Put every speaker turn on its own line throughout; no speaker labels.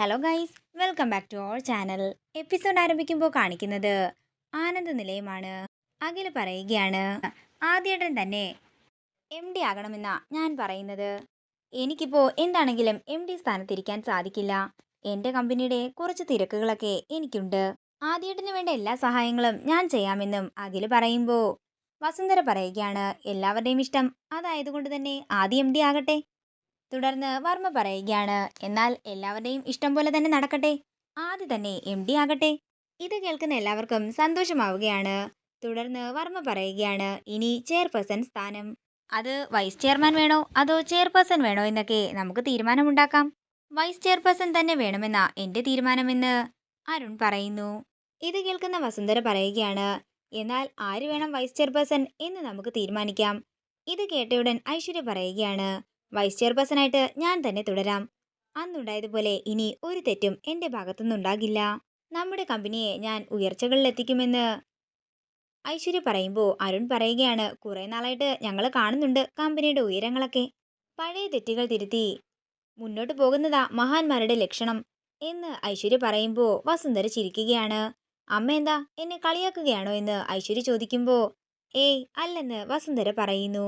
Hello guys welcome back to our channel episode ആരംഭിക്കുമ്പോൾ കാണിക്കുന്നത് ആനന്ദ നിലയമാണ് അഖിൽ പറയുകയാണ് ആദ്യേട്ടൻ തന്നെ എം ഡി ആകണമെന്നാ ഞാൻ പറയുന്നത്. എനിക്കിപ്പോൾ എന്താണെങ്കിലും എം ഡി സ്ഥാനത്തിരിക്കാൻ സാധിക്കില്ല. എന്റെ കമ്പനിയുടെ കുറച്ച് തിരക്കുകളൊക്കെ എനിക്കുണ്ട്. ആദ്യേട്ടന് വേണ്ട എല്ലാ സഹായങ്ങളും ഞാൻ ചെയ്യാമെന്നും അഖിൽ പറയുമ്പോൾ വസുന്ധര പറയുകയാണ് എല്ലാവരുടെയും ഇഷ്ടം. അതായതുകൊണ്ട് തന്നെ ആദ്യം ഡി ആകട്ടെ. തുടർന്ന് വർമ്മ പറയുകയാണ് എന്നാൽ എല്ലാവരുടെയും ഇഷ്ടം പോലെ തന്നെ നടക്കട്ടെ. ആദ്യം തന്നെ എം ഡി ആകട്ടെ. ഇത് കേൾക്കുന്ന എല്ലാവർക്കും സന്തോഷമാവുകയാണ്. തുടർന്ന് വർമ്മ പറയുകയാണ് ഇനി ചെയർപേഴ്സൺ സ്ഥാനം. അത് വൈസ് ചെയർമാൻ വേണോ? അതോ ചെയർപേഴ്സൺ വേണോ എന്നൊക്കെ നമുക്ക് തീരുമാനമുണ്ടാക്കാം. വൈസ് ചെയർപേഴ്സൺ തന്നെ വേണമെന്ന എന്റെ തീരുമാനമെന്ന് അരുൺ പറയുന്നു. ഇത് കേൾക്കുന്ന വസുന്ധര പറയുകയാണ് എന്നാൽ ആര് വേണം വൈസ് ചെയർപേഴ്സൺ എന്ന് നമുക്ക് തീരുമാനിക്കാം. ഇത് കേട്ടയുടൻ ഐശ്വര്യ പറയുകയാണ് വൈസ് ചെയർപേഴ്സണായിട്ട് ഞാൻ തന്നെ തുടരാം. അന്നുണ്ടായതുപോലെ ഇനി ഒരു തെറ്റും എന്റെ ഭാഗത്തുനിന്നുണ്ടാകില്ല. നമ്മുടെ കമ്പനിയെ ഞാൻ ഉയർച്ചകളിലെത്തിക്കുമെന്ന് ഐശ്വര്യ പറയുമ്പോൾ അരുൺ പറയുകയാണ്. കുറേ നാളായിട്ട് ഞങ്ങൾ കാണുന്നുണ്ട് കമ്പനിയുടെ ഉയരങ്ങളൊക്കെ. പഴയ തെറ്റുകൾ തിരുത്തി മുന്നോട്ട് പോകുന്നതാ മഹാന്മാരുടെ ലക്ഷണം എന്ന് ഐശ്വര്യ പറയുമ്പോൾ വസുന്ധര ചിരിക്കുകയാണ്. അമ്മ എന്താ എന്നെ കളിയാക്കുകയാണോ എന്ന് ഐശ്വര്യ ചോദിക്കുമ്പോൾ ഏയ് അല്ലെന്ന് വസുന്ധര പറയുന്നു.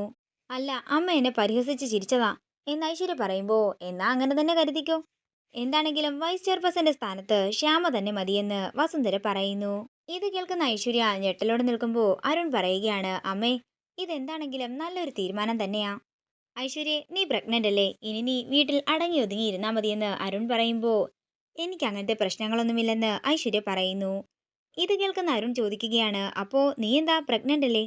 അല്ല അമ്മ എന്നെ പരിഹസിച്ച് ചിരിച്ചതാ. എന്ന് ഐശ്വര്യ പറയുമ്പോൾ എന്നാ അങ്ങനെ തന്നെ കരുതിക്കോ? എന്താണെങ്കിലും വൈസ് ചെയർപേഴ്സന്റെ സ്ഥാനത്ത് ശ്യാമ തന്നെ മതിയെന്ന് വസുന്ധര പറയുന്നു. ഇത് കേൾക്കുന്ന ഐശ്വര്യ ഞെട്ടലോടെ നിൽക്കുമ്പോൾ അരുൺ പറയുകയാണ് അമ്മേ ഇതെന്താണെങ്കിലും നല്ലൊരു തീരുമാനം തന്നെയാ. ഐശ്വര്യ നീ പ്രഗ്നന്റ് അല്ലേ? ഇനി നീ വീട്ടിൽ അടങ്ങി ഒതുങ്ങി ഇരുന്നാ മതിയെന്ന് അരുൺ പറയുമ്പോൾ എനിക്ക് അങ്ങനത്തെ പ്രശ്നങ്ങളൊന്നുമില്ലെന്ന് ഐശ്വര്യ പറയുന്നു. ഇത് കേൾക്കുന്ന അരുൺ ചോദിക്കുകയാണ് അപ്പോ നീ എന്താ പ്രഗ്നന്റ് അല്ലേ?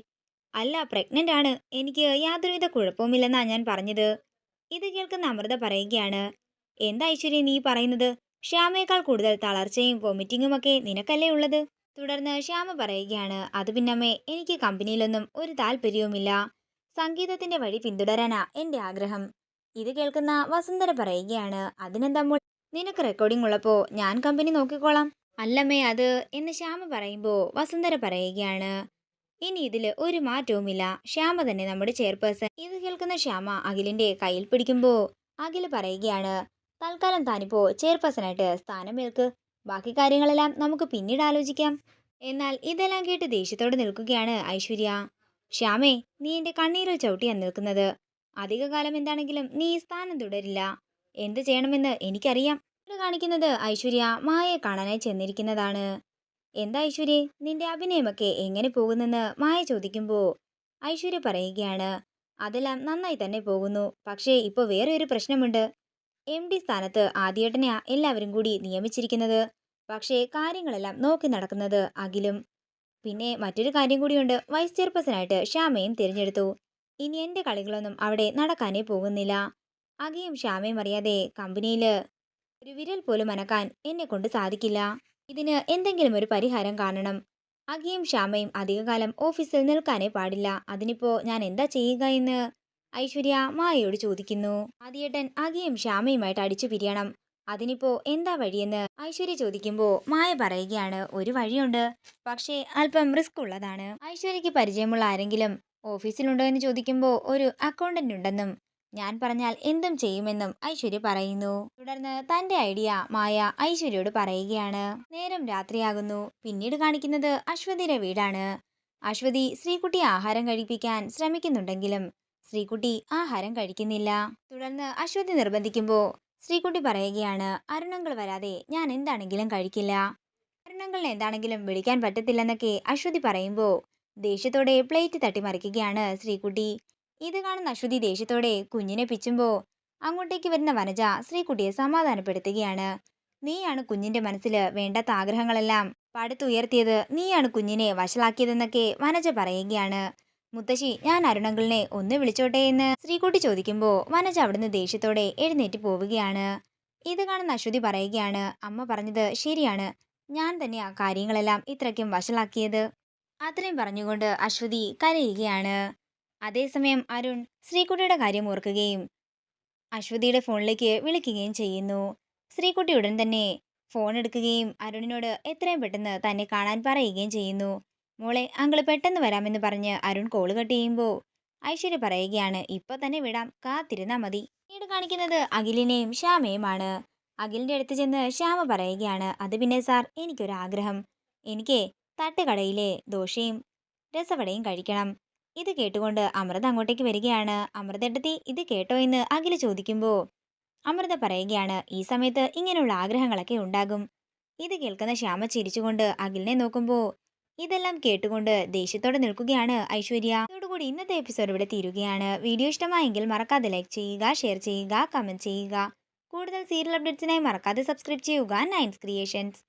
അല്ല പ്രഗ്നന്റ് ആണ്. എനിക്ക് യാതൊരുവിധ കുഴപ്പവുമില്ലെന്നാണ് ഞാൻ പറഞ്ഞത്. ഇത് കേൾക്കുന്ന അമൃത പറയുകയാണ് എന്താ ഐശ്വര്യ നീ പറയുന്നത്? ശ്യാമയേക്കാൾ കൂടുതൽ തളർച്ചയും വൊമിറ്റിങ്ങും ഒക്കെ നിനക്കല്ലേ ഉള്ളത്? തുടർന്ന് ശ്യാമ പറയുകയാണ് അത് പിന്നമ്മേ എനിക്ക് കമ്പനിയിലൊന്നും ഒരു താല്പര്യവുമില്ല. സംഗീതത്തിന്റെ വഴി പിന്തുടരാനാ എന്റെ ആഗ്രഹം. ഇത് കേൾക്കുന്ന വസുന്ധര പറയുകയാണ് അതിനെന്താ മോൾ നിനക്ക് റെക്കോർഡിംഗ് ഉള്ളപ്പോൾ ഞാൻ കമ്പനി നോക്കിക്കോളാം. അല്ലമ്മേ അത് എന്ന് ശ്യാമ പറയുമ്പോൾ വസുന്ധര പറയുകയാണ് ഇനി ഇതിൽ ഒരു മാറ്റവുമില്ല. ശ്യാമ തന്നെ നമ്മുടെ ചെയർപേഴ്സൺ. ഇത് കേൾക്കുന്ന ശ്യാമ അഖിലിന്റെ കയ്യിൽ പിടിക്കുമ്പോൾ അഖിൽ പറയുകയാണ് തൽക്കാലം താനിപ്പോ ചെയർപേഴ്സണായിട്ട് സ്ഥാനമേൽക്ക് ബാക്കി കാര്യങ്ങളെല്ലാം നമുക്ക് പിന്നീട് ആലോചിക്കാം. എന്നാൽ ഇതെല്ലാം കേട്ട് ദേഷ്യത്തോടെ നിൽക്കുകയാണ് ഐശ്വര്യ. ശ്യാമേ നീ എന്റെ കണ്ണീരിൽ ചവിട്ടിയാണ് നിൽക്കുന്നത്. അധികകാലം എന്താണെങ്കിലും നീ ഈ സ്ഥാനം തുടരില്ല. എന്ത് ചെയ്യണമെന്ന് എനിക്കറിയാം. കാണിക്കുന്നത് ഐശ്വര്യ മായയെ കാണാനായി ചെന്നിരിക്കുന്നതാണ്. എന്താ ഐശ്വര്യ? നിന്റെ അഭിനയമൊക്കെ എങ്ങനെ പോകുന്നെന്ന് മായ ചോദിക്കുമ്പോൾ ഐശ്വര്യ പറയുകയാണ് അതെല്ലാം നന്നായി തന്നെ പോകുന്നു പക്ഷേ ഇപ്പോൾ വേറെ ഒരു പ്രശ്നമുണ്ട്. എം ഡി സ്ഥാനത്ത് ആദ്യേട്ടനെയാ എല്ലാവരും കൂടി നിയമിച്ചിരിക്കുന്നത്. പക്ഷേ കാര്യങ്ങളെല്ലാം നോക്കി നടക്കുന്നത് അഖിലും. പിന്നെ മറ്റൊരു കാര്യം കൂടിയുണ്ട് വൈസ് ചെയർപേഴ്സണായിട്ട് ശ്യാമയും തിരഞ്ഞെടുത്തു. ഇനി എന്റെ കളികളൊന്നും അവിടെ നടക്കാനേ പോകുന്നില്ല. അഖിയും ശ്യാമയും അറിയാതെ കമ്പനിയിൽ ഒരു വിരൽ പോലും അനക്കാൻ എന്നെ കൊണ്ട് സാധിക്കില്ല. ഇതിന് എന്തെങ്കിലും ഒരു പരിഹാരം കാണണം. അഖിയും ശ്യാമയും അധികകാലം ഓഫീസിൽ നിൽക്കാനേ പാടില്ല. അതിനിപ്പോ ഞാൻ എന്താ ചെയ്യുക എന്ന്? ഐശ്വര്യ മായയോട് ചോദിക്കുന്നു. ആദ്യേട്ടൻ അഖിയും ശ്യാമയുമായിട്ട് അടിച്ചു പിരിയണം. അതിനിപ്പോ എന്താ വഴിയെന്ന് ഐശ്വര്യ ചോദിക്കുമ്പോൾ മായ പറയുകയാണ് ഒരു വഴിയുണ്ട്. പക്ഷേ അല്പം റിസ്ക് ഉള്ളതാണ്. ഐശ്വര്യയ്ക്ക് പരിചയമുള്ള ആരെങ്കിലും ഓഫീസിലുണ്ടോ എന്ന് ചോദിക്കുമ്പോൾ ഒരു അക്കൗണ്ടന്റ് ഉണ്ടെന്നും ഞാൻ പറഞ്ഞാൽ എന്തും ചെയ്യുമെന്നും ഐശ്വര്യ പറയുന്നു. തുടർന്ന് തന്റെ ഐഡിയ മായ ഐശ്വര്യയോട് പറയുകയാണ്. നേരം രാത്രിയാകുന്നു. പിന്നീട് കാണിക്കുന്നത് അശ്വതിയുടെ വീടാണ്. അശ്വതി ശ്രീകുട്ടി ആഹാരം കഴിപ്പിക്കാൻ ശ്രമിക്കുന്നുണ്ടെങ്കിലും ശ്രീകുട്ടി ആഹാരം കഴിക്കുന്നില്ല. തുടർന്ന് അശ്വതി നിർബന്ധിക്കുമ്പോൾ ശ്രീകുട്ടി പറയുകയാണ് അരുണങ്ങൾ വരാതെ ഞാൻ എന്താണെങ്കിലും കഴിക്കില്ല. അരുണങ്ങളിനെ എന്താണെങ്കിലും വിളിക്കാൻ പറ്റത്തില്ലെന്നൊക്കെ അശ്വതി പറയുമ്പോൾ ദേഷ്യത്തോടെ പ്ലേറ്റ് തട്ടിമറിക്കുകയാണ് ശ്രീകുട്ടി. ഇത് കാണുന്ന അശ്വതി ദേഷ്യത്തോടെ കുഞ്ഞിനെ പിച്ചുമ്പോൾ അങ്ങോട്ടേക്ക് വരുന്ന വനജ ശ്രീകുട്ടിയെ സമാധാനപ്പെടുത്തുകയാണ്. നീയാണ് കുഞ്ഞിന്റെ മനസ്സിൽ വേണ്ടാത്ത ആഗ്രഹങ്ങളെല്ലാം പടുത്തുയർത്തിയത്. നീയാണ് കുഞ്ഞിനെ വഷളാക്കിയതെന്നൊക്കെ വനജ പറയുകയാണ്. മുത്തശ്ശി ഞാൻ അരുണങ്കിളിനെ ഒന്ന് വിളിച്ചോട്ടെ എന്ന് ശ്രീകുട്ടി ചോദിക്കുമ്പോൾ വനജ അവിടുന്ന് ദേഷ്യത്തോടെ എഴുന്നേറ്റ് പോവുകയാണ്. ഇത് കാണുന്ന അശ്വതി പറയുകയാണ്. അമ്മ പറഞ്ഞത് ശരിയാണ്. ഞാൻ തന്നെ ആ കാര്യങ്ങളെല്ലാം ഇത്രയ്ക്കും വഷളാക്കിയത് അത്രയും പറഞ്ഞുകൊണ്ട് അശ്വതി കരയുകയാണ്. അതേസമയം അരുൺ ശ്രീകുട്ടിയുടെ കാര്യം ഓർക്കുകയും അശ്വതിയുടെ ഫോണിലേക്ക് വിളിക്കുകയും ചെയ്യുന്നു. ശ്രീകുട്ടി ഉടൻ തന്നെ ഫോൺ എടുക്കുകയും അരുണിനോട് എത്രയും പെട്ടെന്ന് തന്നെ കാണാൻ പറയുകയും ചെയ്യുന്നു. മോളെ അങ്കിൾ പെട്ടെന്ന് വരാമെന്ന് പറഞ്ഞ് അരുൺ കോൾ കട്ട് ചെയ്യുമ്പോൾ ഐശ്വര്യ പറയുകയാണ് ഇപ്പൊ തന്നെ വിടാം കാത്തിരുന്നാ മതി. പിന്നീട് കാണിക്കുന്നത് അഖിലിനെയും ശ്യാമയുമാണ്. അഖിലിന്റെ അടുത്ത് ചെന്ന് ശ്യാമ പറയുകയാണ് അത് പിന്നെ സാർ എനിക്കൊരാഗ്രഹം. എനിക്ക് തട്ടുകടയിലെ ദോശയും രസവടയും കഴിക്കണം. ഇത് കേട്ടുകൊണ്ട് അമൃത അങ്ങോട്ടേക്ക് വരികയാണ്. അമൃതേട്ടത്തി ഇത് കേട്ടോ എന്ന് അഖിൽ ചോദിക്കുമ്പോൾ അമൃത പറയുകയാണ് ഈ സമയത്ത് ഇങ്ങനെയുള്ള ആഗ്രഹങ്ങളൊക്കെ ഉണ്ടാകും ഇത് കേൾക്കുന്ന ശ്യാമ ചിരിച്ചുകൊണ്ട് അഖിലിനെ നോക്കുമ്പോൾ ഇതെല്ലാം കേട്ടുകൊണ്ട് ദേഷ്യത്തോടെ നിൽക്കുകയാണ് ഐശ്വര്യ. ഇതോടുകൂടി ഇന്നത്തെ എപ്പിസോഡ് ഇവിടെ തീരുകയാണ്. വീഡിയോ ഇഷ്ടമായെങ്കിൽ മറക്കാതെ ലൈക്ക് ചെയ്യുക ഷെയർ ചെയ്യുക കമന്റ് ചെയ്യുക. കൂടുതൽ സീരിയൽ അപ്ഡേറ്റ്സിനായി മറക്കാതെ സബ്സ്ക്രൈബ് ചെയ്യുക. നയൻസ് ക്രിയേഷൻസ്